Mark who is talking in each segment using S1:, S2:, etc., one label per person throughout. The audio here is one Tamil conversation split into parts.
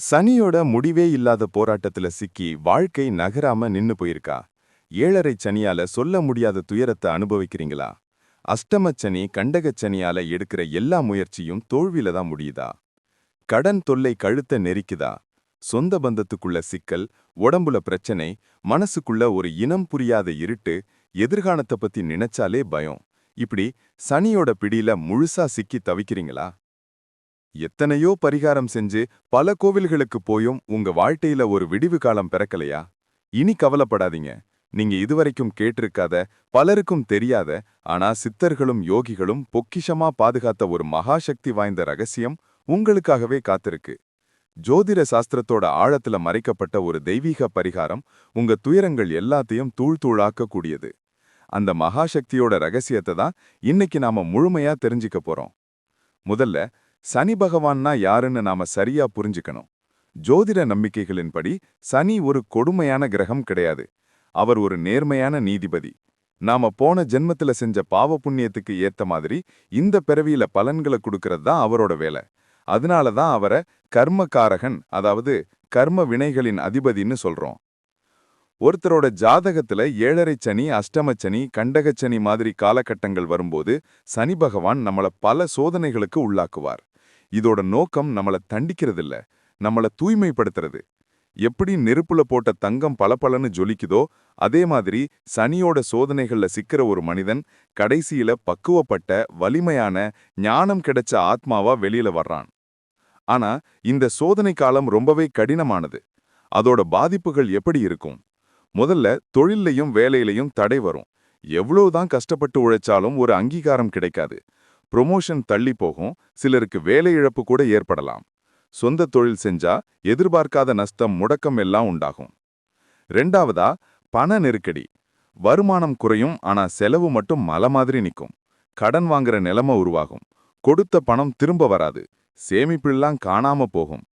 S1: சனியோட முடிவே இல்லாத போராட்டத்துல சிக்கி வாழ்க்கை நகராம நின்னு போயிருக்கா? ஏழரை சனியால சொல்ல முடியாத துயரத்தை அனுபவிக்கிறீங்களா? அஷ்டமச் சனி கண்டகச் சனியால எடுக்கிற எல்லா முயற்சியும் தோல்வியில தான் முடியுதா? கடன் தொல்லை கழுத்த நெரிக்குதா? சொந்த பந்தத்துக்குள்ள சிக்கல் உடம்புல பிரச்சனை மனசுக்குள்ள ஒரு இனம் புரியாத இருட்டு எதிர்காலத்தை பத்தி நினைச்சாலே பயம். இப்படி சனியோட பிடியில முழுசா சிக்கி தவிக்கிறீங்களா? எத்தனையோ பரிகாரம் செஞ்சு பல கோவில்களுக்கு போயும் உங்க வாழ்க்கையில ஒரு விடிவு காலம் பிறக்கலையா? இனி கவலைப்படாதீங்க. நீங்க இதுவரைக்கும் கேட்டிருக்காத பலருக்கும் தெரியாத ஆனா சித்தர்களும் யோகிகளும் பொக்கிஷமா பாதுகாத்த ஒரு மகாசக்தி வாய்ந்த ரகசியம் உங்களுக்காகவே காத்திருக்கு. ஜோதிட சாஸ்திரத்தோட ஆழத்துல மறைக்கப்பட்ட ஒரு தெய்வீக பரிகாரம் உங்க துயரங்கள் எல்லாத்தையும் தூள் தூளாக்கக்கூடியது. அந்த மகாசக்தியோட ரகசியத்தை தான் இன்னைக்கு நாம முழுமையா தெரிஞ்சுக்க போறோம். முதல்ல சனி பகவான்னா யாருன்னு நாம சரியா புரிஞ்சுக்கணும். ஜோதிட நம்பிக்கைகளின்படி சனி ஒரு கொடுமையான கிரகம் கிடையாது. அவர் ஒரு நேர்மையான நீதிபதி. நாம போன ஜென்மத்துல செஞ்ச பாவ புண்ணியத்துக்கு ஏத்த மாதிரி இந்த பிறவியில பலன்களை கொடுக்கறது தான் அவரோட வேலை. அதனால தான் அவரை கர்மகாரகன் அதாவது கர்ம வினைகளின் அதிபதின்னு சொல்றோம். ஒருத்தரோட ஜாதகத்துல ஏழரை சனி அஷ்டமச்சனி கண்டகச்சனி மாதிரி காலகட்டங்கள் வரும்போது சனி பகவான் நம்மள பல சோதனைகளுக்கு உள்ளாக்குவார். இதோட நோக்கம் நம்மள தண்டிக்கிறதில்ல நம்மள தூய்மைப்படுத்துறது. எப்படி நெருப்புல போட்ட தங்கம் பளபளன்னு ஜொலிக்குதோ அதே மாதிரி சனியோட சோதனைகள்ல சிக்கிற ஒரு மனிதன் கடைசியில பக்குவப்பட்ட வலிமையான ஞானம் கிடைச்ச ஆத்மாவா வெளியில வர்றான். ஆனா இந்த சோதனை காலம் ரொம்பவே கடினமானது. அதோட பாதிப்புகள் எப்படி இருக்கும்? முதல்ல தொழில்லையும் வேலையிலையும் தடை வரும். எவ்வளவுதான் கஷ்டப்பட்டு உழைச்சாலும் ஒரு அங்கீகாரம் கிடைக்காது. ப்ரொமோஷன் தள்ளி போகும் சிலருக்கு வேலை இழப்பு கூட ஏற்படலாம். சொந்த தொழில் செஞ்சா எதிர்பார்க்காத நஷ்டம் முடக்கம் எல்லாம் உண்டாகும். ரெண்டாவதா பண நெருக்கடி. வருமானம் குறையும் ஆனா செலவு மட்டும் மலை மாதிரி நிக்கும். கடன் வாங்குற நிலைமை உருவாகும். கொடுத்த பணம் திரும்ப வராது. சேமிப்பெல்லாம் காணாம போகும்.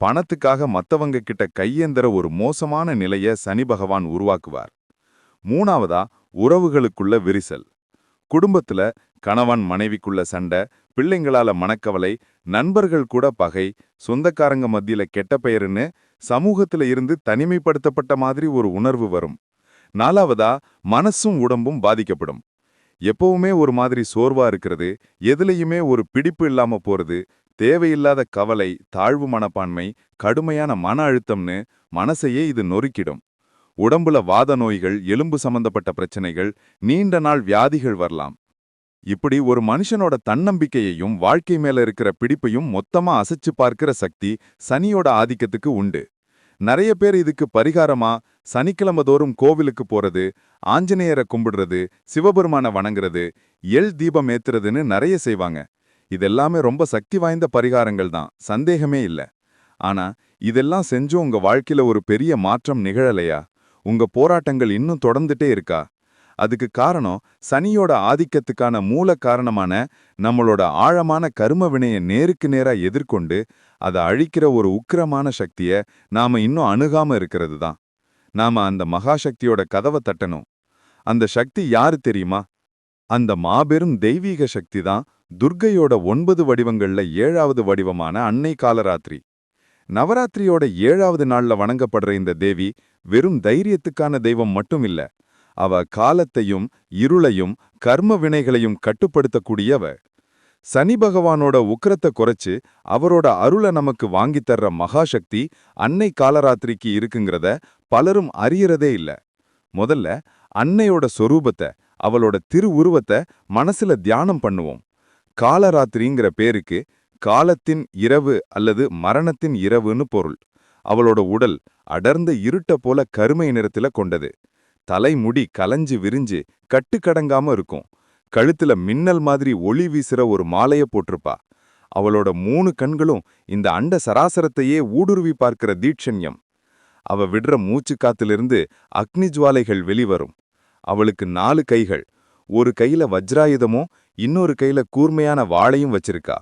S1: பணத்துக்காக மத்தவங்க கிட்ட கையேந்திர ஒரு மோசமான நிலைய சனி பகவான் உருவாக்குவார். மூணாவதா உறவுகளுக்குள்ள விரிசல். குடும்பத்துல கணவன் மனைவிக்குள்ள சண்டை பிள்ளைங்களால மனக்கவலை நண்பர்கள் கூட பகை சொந்தக்காரங்க மத்தியில கெட்ட பெயருன்னு சமூகத்துல இருந்து தனிமைப்படுத்தப்பட்ட மாதிரி ஒரு உணர்வு வரும். நாலாவதா மனசும் உடம்பும் பாதிக்கப்படும். எப்பவுமே ஒரு மாதிரி சோர்வா இருக்கிறது எதுலையுமே ஒரு பிடிப்பு இல்லாம போறது தேவையில்லாத கவலை தாழ்வு மனப்பான்மை கடுமையான மன அழுத்தம்னு மனசையே இது நொறுக்கிடும். உடம்புல வாத நோய்கள் எலும்பு சம்பந்தப்பட்ட பிரச்சனைகள் நீண்ட நாள் வியாதிகள் வரலாம். இப்படி ஒரு மனுஷனோட தன்னம்பிக்கையையும் வாழ்க்கை மேல இருக்கிற பிடிப்பையும் மொத்தமா அசைச்சு பார்க்கிற சக்தி சனியோட ஆதிக்கத்துக்கு உண்டு. நிறைய பேர் இதுக்கு பரிகாரமா சனிக்கிழமை தோறும் கோவிலுக்கு போறது ஆஞ்சநேயரை கும்பிடுறது சிவபெருமான வணங்குறது எள் தீபம் ஏத்துறதுன்னு நிறைய செய்வாங்க. இதெல்லாமே ரொம்ப சக்தி வாய்ந்த பரிகாரங்கள் தான் சந்தேகமே இல்ல. ஆனா இதெல்லாம் செஞ்சும் உங்க வாழ்க்கையில ஒரு பெரிய மாற்றம் நிகழலையா? உங்க போராட்டங்கள் இன்னும் தொடர்ந்துட்டே இருக்கா? அதுக்கு காரணம் சனியோட ஆதிக்கத்துக்கான மூல காரணமான நம்மளோட ஆழமான கரும வினையை நேருக்கு நேரா எதிர்கொண்டு அதை அழிக்கிற ஒரு உக்கிரமான சக்திய நாம இன்னும் அணுகாம இருக்கிறது தான் நாம அந்த மகாசக்தியோட கதவை தட்டணும். அந்த சக்தி யாரு தெரியுமா? அந்த மாபெரும் தெய்வீக சக்தி தான் துர்க்கையோட ஒன்பது வடிவங்கள்ல ஏழாவது வடிவமான அன்னை காலராத்திரி நவராத்திரியோட ஏழாவது நாள்ல வணங்கப்படுற இந்த தேவி வெறும் தைரியத்துக்கான தெய்வம் மட்டும் இல்ல அவ காலத்தையும் இருளையும் கர்ம வினைகளையும் கட்டுப்படுத்தக்கூடியவ சனி பகவானோட உக்கிரத்தை குறைச்சு அவரோட அருளை நமக்கு வாங்கித்தர்ற மகாசக்தி அன்னை காலராத்திரிக்கு இருக்குங்கிறத பலரும் அறியறதே இல்ல. முதல்ல அன்னையோட சொரூபத்தை அவளோட திருவுருவத்தை மனசுல தியானம் பண்ணுவோம். காலராத்திரிங்கிற பேருக்கு காலத்தின் இரவு அல்லது மரணத்தின் இரவுன்னு பொருள். அவளோட உடல் அடர்ந்த இருட்ட போல கருமை நிறத்துல கொண்டது. தலைமுடி கலஞ்சு விரிஞ்சு கட்டுக்கடங்காம இருக்கும். கழுத்துல மின்னல் மாதிரி ஒளி வீசுற ஒரு மாலைய போட்டிருப்பா. அவளோட மூணு கண்களும் இந்த அண்ட சராசரத்தையே ஊடுருவி பார்க்கிற தீட்சண்யம். அவ விடுற மூச்சு காத்திலிருந்து அக்னி ஜுவாலைகள் வெளிவரும். அவளுக்கு நாலு கைகள். ஒரு கையில வஜ்ராயுதமும் இன்னொரு கையில கூர்மையான வாளையும் வச்சிருக்கா.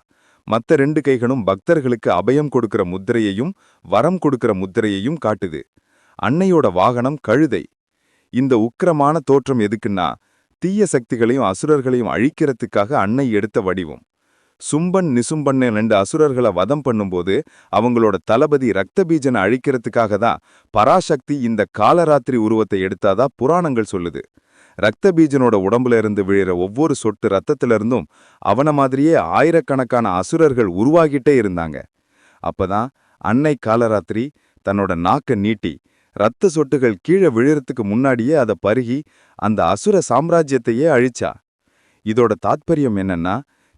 S1: மத்த ரெண்டு கைகளும் பக்தர்களுக்கு அபயம் கொடுக்கிற முத்திரையையும் வரம் கொடுக்கிற முத்திரையையும் காட்டுது. அன்னையோட வாகனம் கழுதை. இந்த உக்கிரமான தோற்றம் எதுக்குன்னா தீய சக்திகளையும் அசுரர்களையும் அழிக்கிறதுக்காக அன்னை எடுத்த வடிவம். சும்பன் நிசும்பன்னு ரெண்டு அசுரர்களை வதம் பண்ணும்போது அவங்களோட தளபதி ரத்தபீஜனை அழிக்கிறதுக்காக தான் பராசக்தி இந்த காலராத்திரி உருவத்தை எடுத்தாதா புராணங்கள் சொல்லுது. ரக்தபீஜனோட உடம்புல இருந்து விழுற ஒவ்வொரு சொட்டு ரத்தத்துல இருந்தும் அவன மாதிரியே ஆயிரக்கணக்கான அசுரர்கள் உருவாகிட்டே இருந்தாங்க. அப்பதான் அன்னை காலராத்திரி தன்னோட நாக்க நீட்டி ரத்த சொட்டுகள் கீழே விழுறதுக்கு முன்னாடியே அதை பருகி அந்த அசுர சாம்ராஜ்யத்தையே அழிச்சா. இதோட தாத்பரியம் என்னன்னா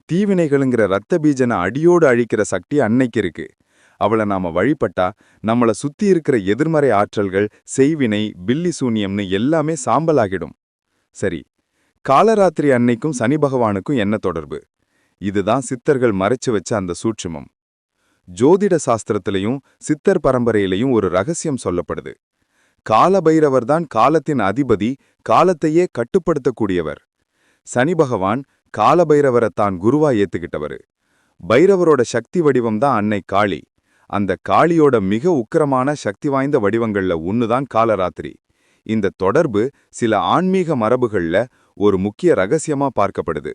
S1: தீவினைகளுங்கிற ரத்த பீஜனை அடியோடு அழிக்கிற சக்தி அன்னைக்கு இருக்கு. அவளை நாம வழிபட்டா நம்மள சுத்தி இருக்கிற எதிர்மறை ஆற்றல்கள் செய்வினை பில்லி சூனியம்னு எல்லாமே சாம்பலாகிடும். சரி காலராத்திரி அன்னைக்கும் சனி பகவானுக்கும் என்ன தொடர்பு? இதுதான் சித்தர்கள் மறைச்சு வச்ச அந்த சூட்சுமம். ஜோதிட சாஸ்திரத்திலையும் சித்தர் பரம்பரையிலையும் ஒரு ரகசியம் சொல்லப்படுது. காலபைரவர் தான் காலத்தின் அதிபதி காலத்தையே கட்டுப்படுத்தக்கூடியவர். சனி பகவான் காலபைரவரை தான் குருவா ஏத்துக்கிட்டவரு. பைரவரோட சக்தி வடிவம் தான் அன்னை காளி. அந்த காளியோட மிக உக்கிரமான சக்தி வாய்ந்த வடிவங்கள்ல ஒண்ணுதான் காலராத்திரி. இந்த தொடர்பு சில ஆன்மீக மரபுகள்ல ஒரு முக்கிய ரகசியமா பார்க்கப்படுது.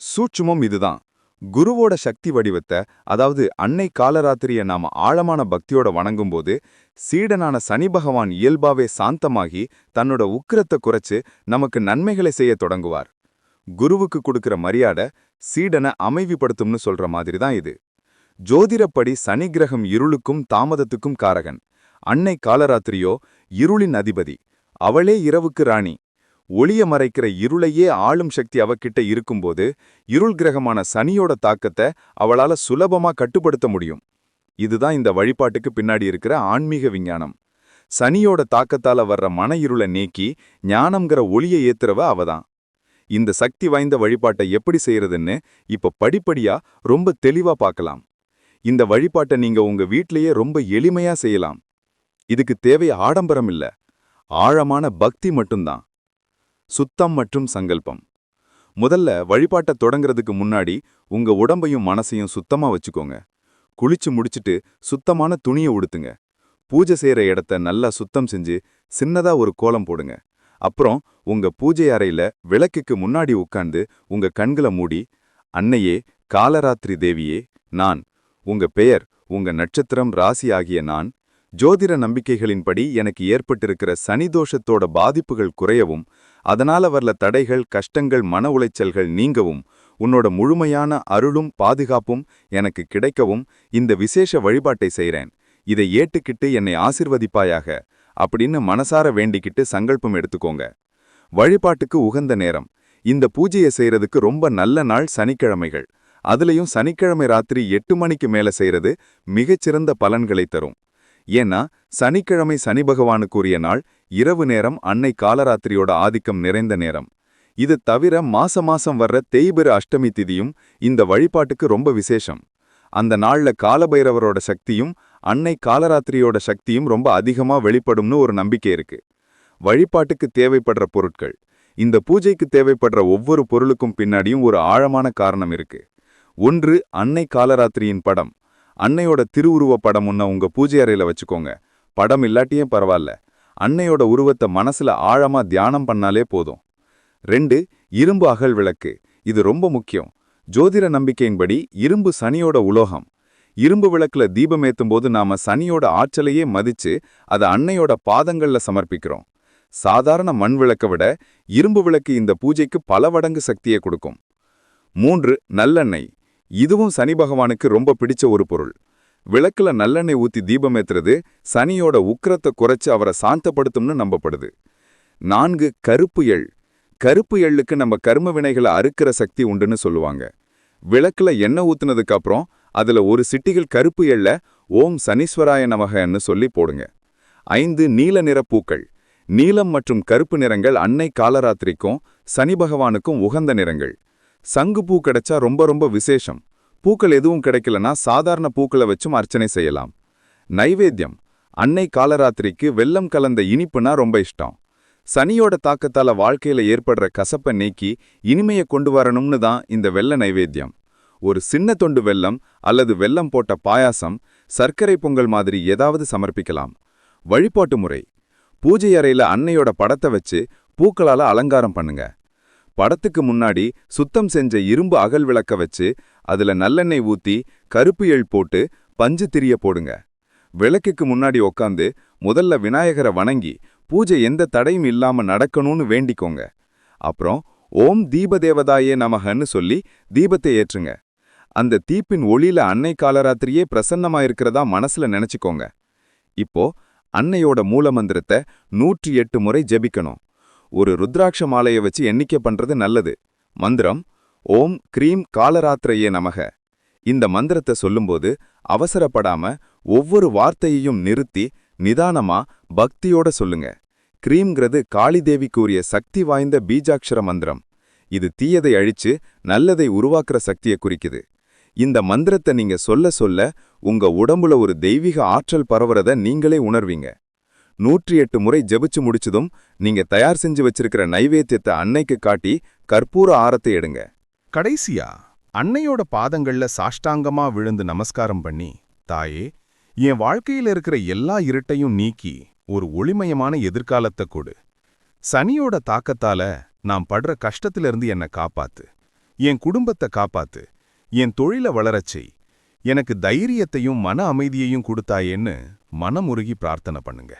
S1: சூட்சுமம் இதுதான். குருவோட சக்தி வடிவத்தை அதாவது அன்னை காலராத்திரிய நாம ஆழமான பக்தியோட வணங்கும்போது சீடனான சனி பகவான் இயல்பாவே சாந்தமாகி தன்னோட உக்கிரத்தை குறைச்சு நமக்கு நன்மைகளை செய்ய தொடங்குவார். குருவுக்கு கொடுக்கிற மரியாதை சீடனை அமைவிப்படுத்தும்னு சொல்ற மாதிரி தான் இது. ஜோதிடப்படி சனி கிரகம் இருளுக்கும் தாமதத்துக்கும் காரகன். அன்னை காலராத்திரியோ இருளின் அதிபதி. அவளே இரவுக்கு ராணி. ஒளிய மறைக்கிற இருளையே ஆளும் சக்தி அவகிட்ட இருக்கும்போது இருள் கிரகமான சனியோட தாக்கத்தை அவளால சுலபமா கட்டுப்படுத்த முடியும். இதுதான் இந்த வழிபாட்டுக்கு பின்னாடி இருக்கிற ஆன்மீக விஞ்ஞானம். சனியோட தாக்கத்தால வர்ற மன இருளை நீக்கி ஞானம்ங்கிற ஒளியை ஏத்துறவ அவதான். இந்த சக்தி வாய்ந்த வழிபாட்டை எப்படி செய்யறதுன்னு இப்ப படிப்படியா ரொம்ப தெளிவா பார்க்கலாம். இந்த வழிபாட்டை நீங்க உங்க வீட்லயே ரொம்ப எளிமையா செய்யலாம். இதுக்கு தேவை ஆடம்பரம் இல்ல. ஆழமான பக்தி மட்டும்தான். சுத்தம் மற்றும் சங்கல்பம். முதல்ல வழிபாட்டை தொடங்குறதுக்கு முன்னாடி உங்க உடம்பையும் மனசையும் சுத்தமா வச்சுக்கோங்க. குளிச்சு முடிச்சுட்டு சுத்தமான துணியை உடுத்துங்க. பூஜை செய்யற இடத்த நல்லா சுத்தம் செஞ்சு சின்னதா ஒரு கோலம் போடுங்க. அப்புறம் உங்க பூஜை அறையில விளக்குக்கு முன்னாடி உட்கார்ந்து உங்க கண்களை மூடி அன்னையே காலராத்திரி தேவியே நான் உங்க பெயர் உங்க நட்சத்திரம் ராசி ஆகிய நான் ஜோதிட நம்பிக்கைகளின்படி எனக்கு ஏற்பட்டிருக்கிற சனிதோஷத்தோட பாதிப்புகள் குறையவும் அதனால வரல தடைகள் கஷ்டங்கள் மன உளைச்சல்கள் நீங்கவும் உன்னோட முழுமையான அருளும் பாதுகாப்பும் எனக்கு கிடைக்கவும் இந்த விசேஷ வழிபாட்டை செய்றேன். இதை ஏட்டுக்கிட்டு என்னை ஆசிர்வதிப்பாயாக அப்படின்னு மனசார வேண்டிக்கிட்டு சங்கல்பம் எடுத்துக்கோங்க. வழிபாட்டுக்கு உகந்த நேரம். இந்த பூஜையை செய்யறதுக்கு ரொம்ப நல்ல நாள் சனிக்கிழமைகள். அதுலயும் சனிக்கிழமை ராத்திரி எட்டு மணிக்கு மேல செய்யறது மிகச்சிறந்த பலன்களை தரும். ஏன்னா சனிக்கிழமை சனி பகவானுக்குரிய நாள் இரவு நேரம் அன்னை காலராத்திரியோட ஆதிக்கம் நிறைந்த நேரம். இது தவிர மாச மாசம் வர்ற தேய்பிர அஷ்டமி திதியும் இந்த வழிபாட்டுக்கு ரொம்ப விசேஷம். அந்த நாள்ல காலபைரவரோட சக்தியும் அன்னை காலராத்திரியோட சக்தியும் ரொம்ப அதிகமா வெளிப்படும்னு ஒரு நம்பிக்கை இருக்கு. வழிபாட்டுக்கு தேவைப்படுற பொருட்கள். இந்த பூஜைக்கு தேவைப்படுற ஒவ்வொரு பொருளுக்கும் பின்னாடியும் ஒரு ஆழமான காரணம் இருக்கு. ஒன்று அன்னை காலராத்திரியின் படம். அன்னையோட திருவுருவ படம் உன்ன உங்க பூஜை அறையில வச்சுக்கோங்க. படம் இல்லாட்டியும் பரவாயில்ல. அன்னையோட உருவத்தை மனசுல ஆழமா தியானம் பண்ணாலே போதும். ரெண்டு இரும்பு அகல் விளக்கு. இது ரொம்ப முக்கியம். ஜோதிட நம்பிக்கையின்படி இரும்பு சனியோட உலோகம். இரும்பு விளக்குல தீபம் ஏத்தும்போது நாம சனியோட ஆற்றலையே மதிச்சு அதை அன்னையோட பாதங்கள்ல சமர்ப்பிக்கிறோம். சாதாரண மண் விளக்க விட இரும்பு விளக்கு இந்த பூஜைக்கு பல மடங்கு சக்தியை கொடுக்கும். மூன்று நல்லெண்ணெய். இதுவும் சனி பகவானுக்கு ரொம்ப பிடிச்ச ஒரு பொருள். விளக்குல நல்லெண்ணெய் ஊத்தி தீபம் ஏத்துறது சனியோட உக்கிரத்தை குறைச்சு அவரை சாந்தப்படுத்தும்னு நம்பப்படுது. நான்கு கருப்பு எள். கருப்பு எள்ளுக்கு நம்ம கர்ம வினைகளை அறுக்கிற சக்தி உண்டுன்னு சொல்லுவாங்க. விளக்குல எண்ணெய் ஊத்துனதுக்கு அப்புறம் அதுல ஒரு சிட்டிகள் கருப்பு எள்ள ஓம் சனீஸ்வராய நமகன்னு சொல்லி போடுங்க. ஐந்து நீல நிற பூக்கள். நீலம் மற்றும் கருப்பு நிறங்கள் அன்னை காலராத்திரிக்கும் சனி பகவானுக்கும் உகந்த நிறங்கள். சங்கு பூ கிடைச்சா ரொம்ப ரொம்ப விசேஷம். பூக்கள் எதுவும் கிடைக்கலனா சாதாரண பூக்களை வச்சும் அர்ச்சனை செய்யலாம். நைவேத்தியம். அன்னை காலராத்திரிக்கு வெல்லம் கலந்த இனிப்புனா ரொம்ப இஷ்டம். சனியோட தாக்கத்தால வாழ்க்கையில ஏற்படுற கசப்பை நீக்கி இனிமைய கொண்டு வரணும்னு தான் இந்த வெள்ள நைவேத்தியம். ஒரு சின்ன தொண்டு வெள்ளம் அல்லது வெல்லம் போட்ட பாயாசம் சர்க்கரை பொங்கல் மாதிரி ஏதாவது சமர்ப்பிக்கலாம். வழிபாட்டு முறை. பூஜை அறையில அன்னையோட படத்தை வச்சு பூக்களால அலங்காரம் பண்ணுங்க. படத்துக்கு முன்னாடி சுத்தம் செஞ்ச இரும்பு அகல் விளக்க வச்சு
S2: அதுல நல்லெண்ணெய் ஊத்தி கருப்பு எள் போட்டு பஞ்சு திரிய போடுங்க. விளக்குக்கு முன்னாடி உக்காந்து முதல்ல விநாயகரை வணங்கி பூஜை எந்த தடையும் இல்லாம நடக்கணும்னு வேண்டிக்கோங்க. அப்புறம் ஓம் தீபதேவதாயே நமகன்னு சொல்லி தீபத்தை ஏற்றுங்க. அந்த தீப்பின் ஒளியில அன்னை காலராத்திரியே பிரசன்னமா இருக்கிறதா மனசுல நினைச்சுக்கோங்க. இப்போ அன்னையோட மூலமந்திரத்தை நூற்றி எட்டு முறை ஜெபிக்கணும். ஒரு ருத்ராட்ச மாலையை வச்சு எண்ணிக்கை பண்றது நல்லது. மந்திரம் ஓம் க்ரீம் காலராத்திரையே நமக. இந்த மந்திரத்தை சொல்லும்போது அவசரப்படாம ஒவ்வொரு வார்த்தையையும் நிறுத்தி நிதானமா பக்தியோட சொல்லுங்க. க்ரீம்ங்கிறது காளிதேவி கூறிய சக்தி வாய்ந்த பீஜாட்சர மந்திரம். இது தீயதை அழிச்சு நல்லதை உருவாக்குற சக்தியை குறிக்குது. இந்த மந்திரத்தை நீங்க சொல்ல சொல்ல உங்க உடம்புல ஒரு தெய்வீக ஆற்றல் பரவுறத நீங்களே உணர்வீங்க. நூற்றி எட்டு முறை ஜெபிச்சு முடிச்சதும் நீங்க தயார் செஞ்சு வச்சிருக்கிற நைவேத்தியத்தை அன்னைக்கு காட்டி கற்பூர ஆரத்தை எடுங்க.
S1: கடைசியா அன்னையோட பாதங்கள்ல சாஷ்டாங்கமா விழுந்து நமஸ்காரம் பண்ணி தாயே என் வாழ்க்கையில இருக்கிற எல்லா இருட்டையும் நீக்கி ஒரு ஒளிமயமான எதிர்காலத்தை கொடு. சனியோட தாக்கத்தால நான் படுற கஷ்டத்திலிருந்து என்னை காப்பாத்து. என் குடும்பத்தை காப்பாத்து. என் தொழில வளரச்செய் எனக்கு தைரியத்தையும் மன அமைதியையும் கொடுத்தாயேன்னு மனமுருகி பிரார்த்தனை பண்ணுங்க.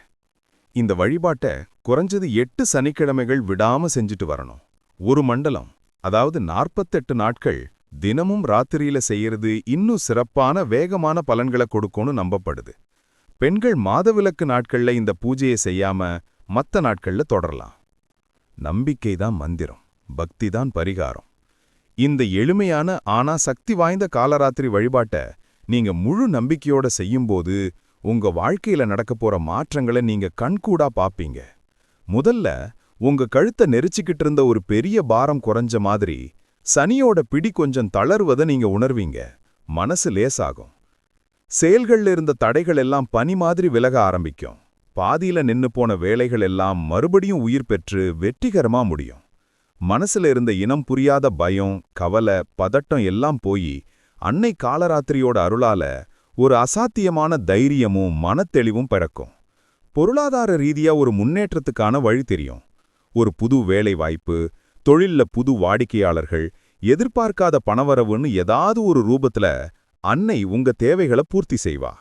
S1: இந்த வழிபாட்டை குறைஞ்சது எட்டு சனிக்கிழமைகள் விடாம செஞ்சுட்டு வரணும். ஒரு மண்டலம் அதாவது நாற்பத்தெட்டு நாட்கள் தினமும் ராத்திரியில செய்யறது இன்னும் சிறப்பான வேகமான பலன்களை கொடுக்கும்னு நம்பப்படுது. பெண்கள் மாதவிலக்கு நாட்கள்ல இந்த பூஜையை செய்யாம மத்த நாட்கள்ல தொடரலாம். நம்பிக்கை தான் மந்திரம் பக்தி தான் பரிகாரம். இந்த எளிமையான ஆனா சக்தி வாய்ந்த காலராத்திரி வழிபாட்டை நீங்க முழு நம்பிக்கையோட செய்யும்போது உங்க வாழ்க்கையில நடக்கப் போற மாற்றங்களை நீங்க கண்கூடா பாப்பீங்க. முதல்ல உங்க கழுத்தை நெரிச்சுக்கிட்டு இருந்த ஒரு பெரிய பாரம் குறைஞ்ச மாதிரி சனியோட பிடி கொஞ்சம் தளர்வதை நீங்க உணர்வீங்க. மனசு லேசாகும். செயல்கள்ல இருந்த தடைகள் எல்லாம் பனி மாதிரி விலக ஆரம்பிக்கும். பாதியில நின்னு போன வேலைகள் எல்லாம் மறுபடியும் உயிர் பெற்று வெற்றிகரமா முடியும். மனசுல இருந்த இனம் புரியாத பயம் கவலை பதட்டம் எல்லாம் போய் அன்னை காலராத்திரியோட அருளால ஒரு அசாத்தியமான தைரியமும் மனத்தெளிவும் பிறக்கும். பொருளாதார ரீதியா ஒரு முன்னேற்றத்துக்கான வழி தெரியும். ஒரு புது வேலை வாய்ப்பு தொழில்ல புது வாடிக்கையாளர்கள் எதிர்பார்க்காத பணவரவுன்னு ஏதாவது ஒரு ரூபத்துல அன்னை உங்க தேவைகளை பூர்த்தி செய்வா.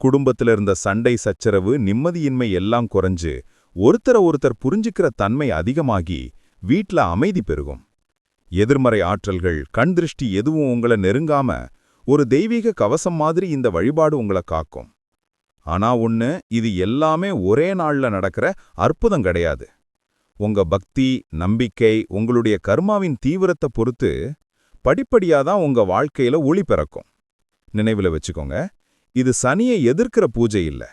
S1: குடும்பத்துல இருந்த சண்டை சச்சரவு நிம்மதியின்மை எல்லாம் குறைஞ்சு ஒருத்தர ஒருத்தர் புரிஞ்சுக்கிற தன்மை அதிகமாகி வீட்ல அமைதி பெருகும். எதிர்மறை ஆற்றல்கள் கண் திருஷ்டி எதுவும் உங்களை நெருங்காம ஒரு தெய்வீக கவசம் மாதிரி இந்த வழிபாடு உங்களை காக்கும். ஆனா ஒண்ணு இது எல்லாமே ஒரே நாள்ல நடக்கிற அற்புதம் கிடையாது. உங்க பக்தி நம்பிக்கை உங்களுடைய கர்மாவின் தீவிரத்தை பொறுத்து படிப்படியா தான் உங்க வாழ்க்கையில ஒளி பிறக்கும். நினைவுல வச்சுக்கோங்க இது சனியை எதிர்க்கிற பூஜை இல்ல.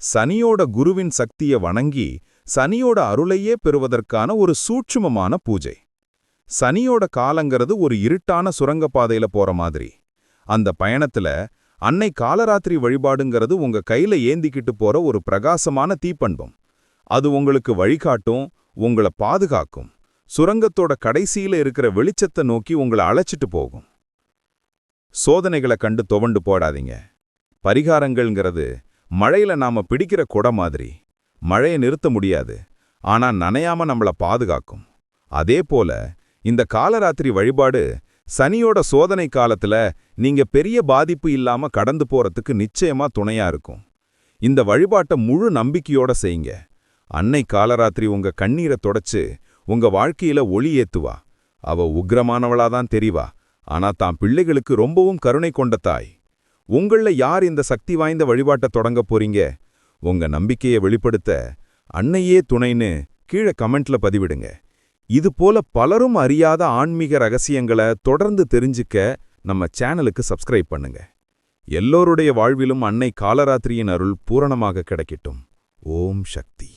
S1: சனியோட குருவின் சக்தியை வணங்கி சனியோட அருளையே பெறுவதற்கான ஒரு சூட்சுமமான பூஜை. சனியோட காலங்கிறது ஒரு இருட்டான சுரங்கப்பாதையில போற மாதிரி. அந்த பயணத்துல அன்னை காலராத்திரி வழிபாடுங்கிறது உங்க கையில ஏந்திக்கிட்டு போற ஒரு பிரகாசமான தீப்பண்பம். அது உங்களுக்கு வழிகாட்டும் உங்களை பாதுகாக்கும். சுரங்கத்தோட கடைசியில இருக்கிற வெளிச்சத்தை நோக்கி உங்களை அழைச்சிட்டு போகும். சோதனைகளை கண்டு துவண்டு போடாதீங்க. பரிகாரங்கள்ங்கிறது மழையில நாம பிடிக்கிற குடை மாதிரி. மழையை நிறுத்த முடியாது. ஆனா நனையாம நம்மள பாதுகாக்கும். அதே போல இந்த காலராத்திரி வழிபாடு சனியோட சோதனை காலத்துல நீங்க பெரிய பாதிப்பு இல்லாம கடந்து போறதுக்கு நிச்சயமா துணையா இருக்கும். இந்த வழிபாட்டை முழு நம்பிக்கையோட செய்யுங்க. அன்னை காலராத்திரி உங்க கண்ணீரை தொடச்சு உங்க வாழ்க்கையில ஒளி ஏத்துவா. அவ உக்ரமானவளாதான் தெரிவா. ஆனா தான் பிள்ளைகளுக்கு ரொம்பவும் கருணை கொண்ட தாய். உங்கள யார் இந்த சக்தி வாய்ந்த வழிபாட்டை தொடங்க போறீங்க? உங்க நம்பிக்கையை வெளிப்படுத்த அன்னையே துணைன்னு கீழே கமெண்ட்ல பதிவிடுங்க. இது போல பலரும் அறியாத ஆன்மீக ரகசியங்களை தொடர்ந்து தெரிஞ்சுக்க நம்ம சேனலுக்கு சப்ஸ்கிரைப் பண்ணுங்க. எல்லோருடைய வாழ்விலும் அன்னை காலராத்திரியின் அருள் பூரணமாக கிடைக்கட்டும். ஓம் சக்தி.